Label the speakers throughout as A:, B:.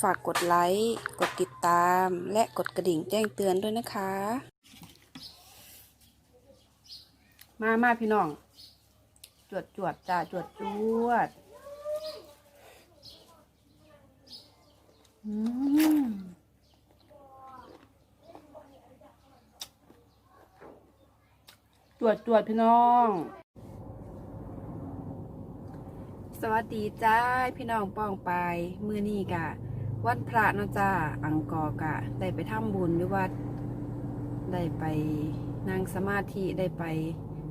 A: ฝากกดไลค์ กดติดตาม และกดกระดิ่งแจ้งเตือนด้วยนะคะ มามาพี่น้อง จวดจวดจ้าจวดจวดอืมจวดจวดพี่น้อง สวัสดีจ้าพี่น้องป้องไปมือนี้กะ วัดพระนะจ้าอังกอร์กะ ได้ไปทำบุญหรือวัดได้ไปนั่งสมาธิได้ไป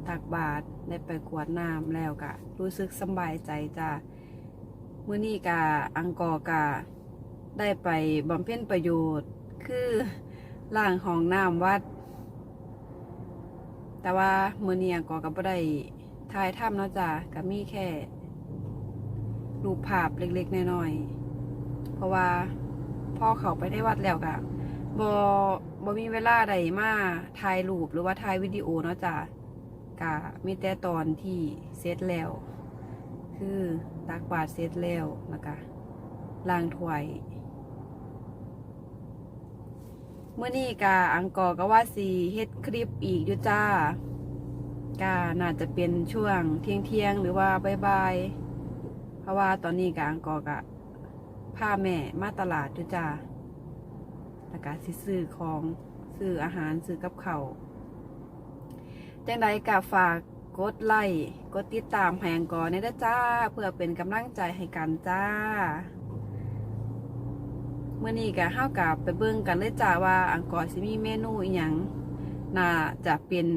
A: ตักบาตรได้ไปกวดน้ำแล้วกะ รู้สึกสบายใจจ้ามื่อนี้กะอังกอร์กะ ได้ไปบำเพ็ญประโยชน์ คือล่างห้องน้ำวัด แต่ว่าเมื่อนี้อังกอร์ก็บ่ได้ทายถ้ำนะจ้าก็มีแค่รูปภาพเล็กๆน้อยๆ เพราะว่าพ่อเขาไปได้วัดแล้วกะบอบอมีเวลาใดมาถ่ายรูปหรือว่าถ่ายวิดีโอเนาะจ้ะกะมีแต่ตอนที่เสร็จแล้ว คือตักบาตรเสร็จแล้วแล้วก็ล้างถ้วยเมื่อนี้กะอังกอร์ก็ว่าสีเฮ็ดคลิปอีกอยู่จ้ากะน่าจะเป็นช่วงเที่ยงๆหรือว่าบ่ายเพราะว่าตอนนี้กอังกอร์กะ พาแม่มาตลาดอยู่จ้าแล้วก็สิซื้อของซื้ออาหารซื้อกับเขาวจังใดกะฝากกดไลค์กดติดตามให้อังกอในเด้จ้า เพื่อเป็นกำลังใจให้กันจ้าเมื่อนี้กะเฮากะไปเบิ่งกันเลยจ้าว่า อังกอร์สิมีเมนูอีหยังน่าจะเป็น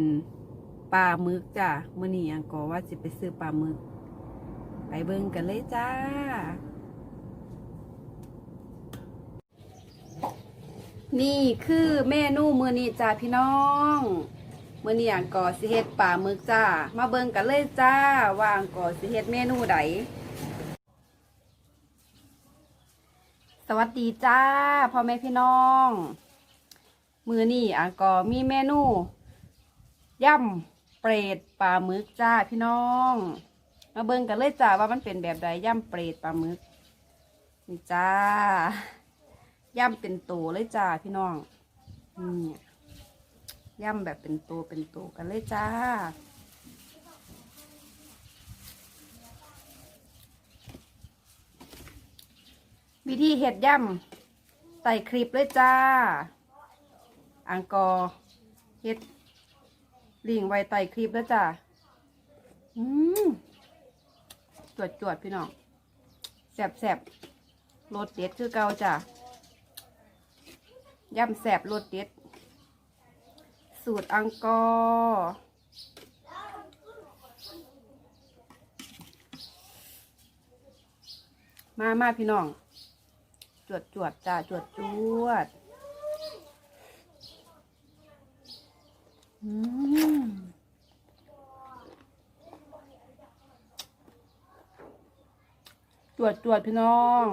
A: ปลาหมึกจ้าเมื่อนี้อังกอร์ว่าสิไปซื้อปลาหมึก ไปเบิ่งกันเลยจ้า นี่คือเมนูมือนี้จ้าพี่น้องมือนี้อังกอสิเฮ็ดป่าหมึกจ้า มาเบิ่งกันเลยจ้าว่าอังกอสิเฮ็ดเมนูใดสวัสดีจ้าพ่อแม่พี่น้อง มือนี้อังกอมีเมนูย่ำเปรตปลาหมึกจ้าพี่น้อง มาเบิ่งกันเลยจ้าว่ามันเป็นแบบใดย่ำเปรตปลาหมึกนี่จ้า ย่ำเป็นตัวเลยจ้าพี่น้องนี่ย่ำแบบเป็นตัวเป็นตัวกันเลยจ้า วิธีเห็ดย่ำใส่คลิปเลยจ้า อังกอร์เห็ดลิงไว้ใต้คลิปแล้วจ้าอืมจวดจวดพี่น้องแสบแสบรสเด็ดคือเก่าจ้ะ ย่ำแสบรสเด็ด สูตรอังกอร์มามาพี่น้อง จวดจวดจ้า จวดจวดอืมจวดจวดพี่น้อง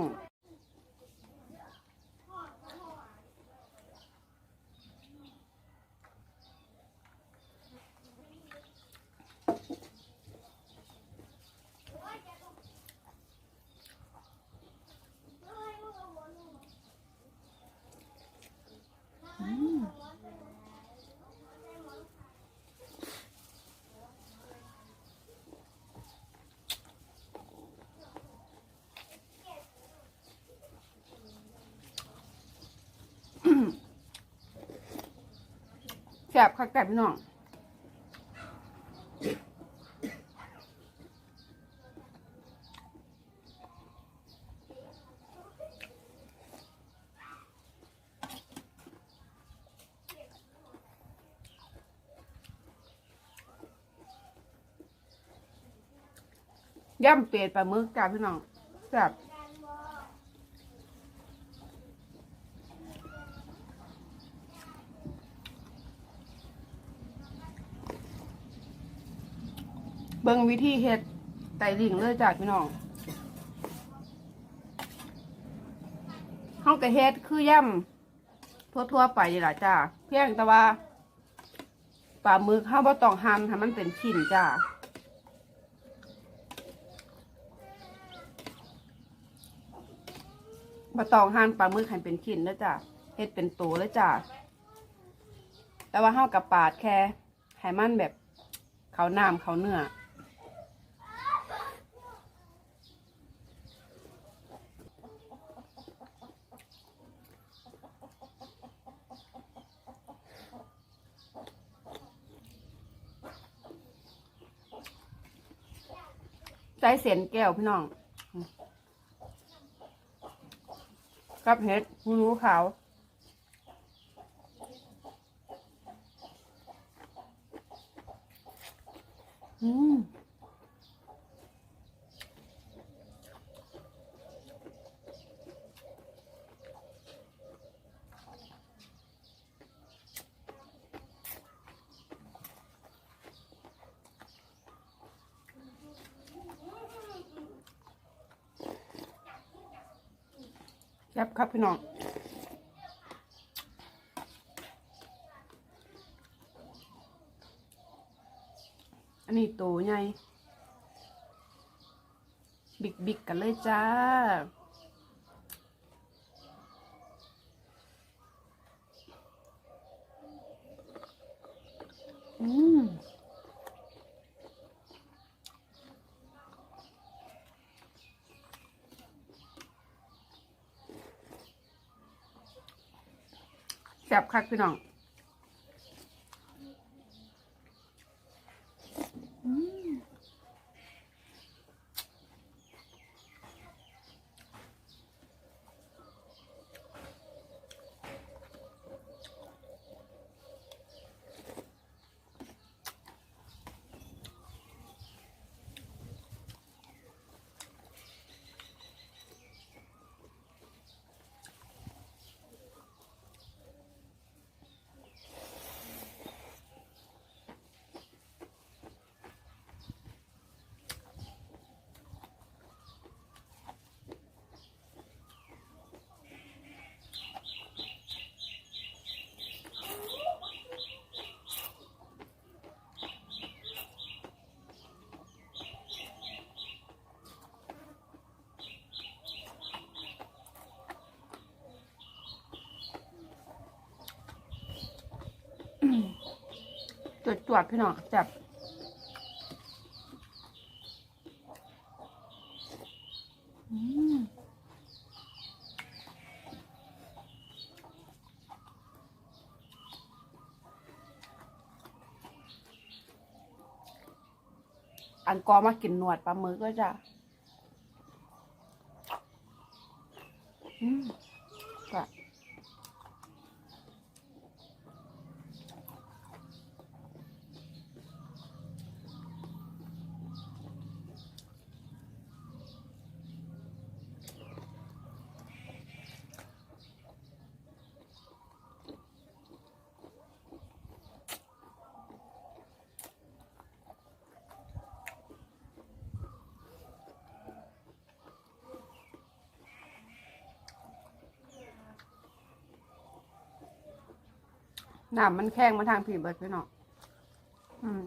A: แสบคักแต่พี่น้องย่ำเป็ดปลาหมึกจ้าพี่น้องแซ่บ เบิ่งวิธีเฮ็ดไต่ลิงเลยจ้าพี่น้องห้องกระเฮ็ดคือย่ำทั่วๆไปนี่ล่ะจ้าเพียงแต่ว่าปลาหมึกห้าวบ่ต้องหั่นให้มันเป็นชิ้นจ้าบะตองหั่นปลาหมึกให้เป็นชิ้นแล้วจ้ะเฮ็ดเป็นตัวแล้วจ้ะแต่ว่าเฮาวกับปาดแค่ให้มันแบบเขาน้ำเขาเนื้อ ใจเสียนแก้วพี่น้อง กับเห็ดหูหนูขาว อืม แซ่บครับพี่น้องอันนี้โตใหญ่ บิ๊กบิ๊กกันเลยจ้า อืมแซ่ บคักพี่น้อง จวดจวดๆพี่น้องจับอันกอมากินหนวดปลาหมึกก็จะอืมก็ น้ำมันแข้งมาทางผีเบิดพี่น้องอืม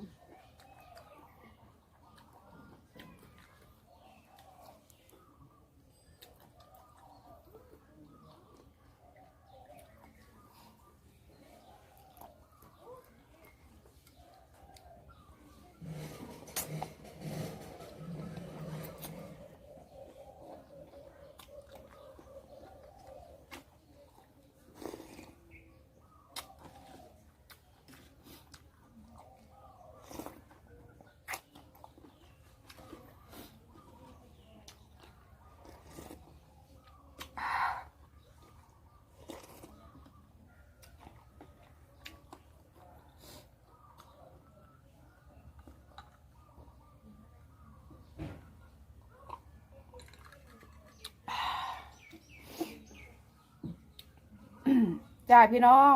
A: จ้าพี่น้อง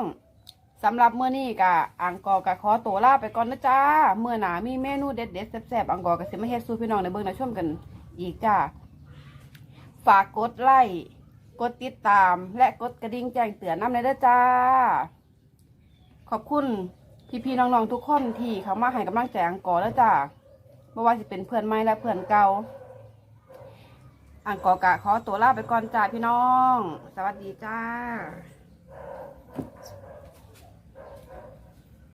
A: สำหรับเมื่อนี้กะอังกอร์กะขอตัวลาไปก่อนนะจ้าเมื่อหนามีเมนูเด็ดเด็ดแซ่บๆอังกอร์กะสิมาเฮ็ดสู่พี่น้องในเบิ่งในช่วมกันอีกจ้าฝากกดไลค์กดติดตามและกดกระดิ่งแจ้งเตือนน้ำในเด้อจ้า ขอบคุณพี่ๆน้องๆทุกคนที่เขามาให้กำลังใจอังกอร์แล้วจ้าไม่ว่าจะเป็นเพื่อนใหม่และเพื่อนเก่าอังกอร์กะขอตัวลาไปก่อนจ้าพี่น้อง สวัสดีจ้า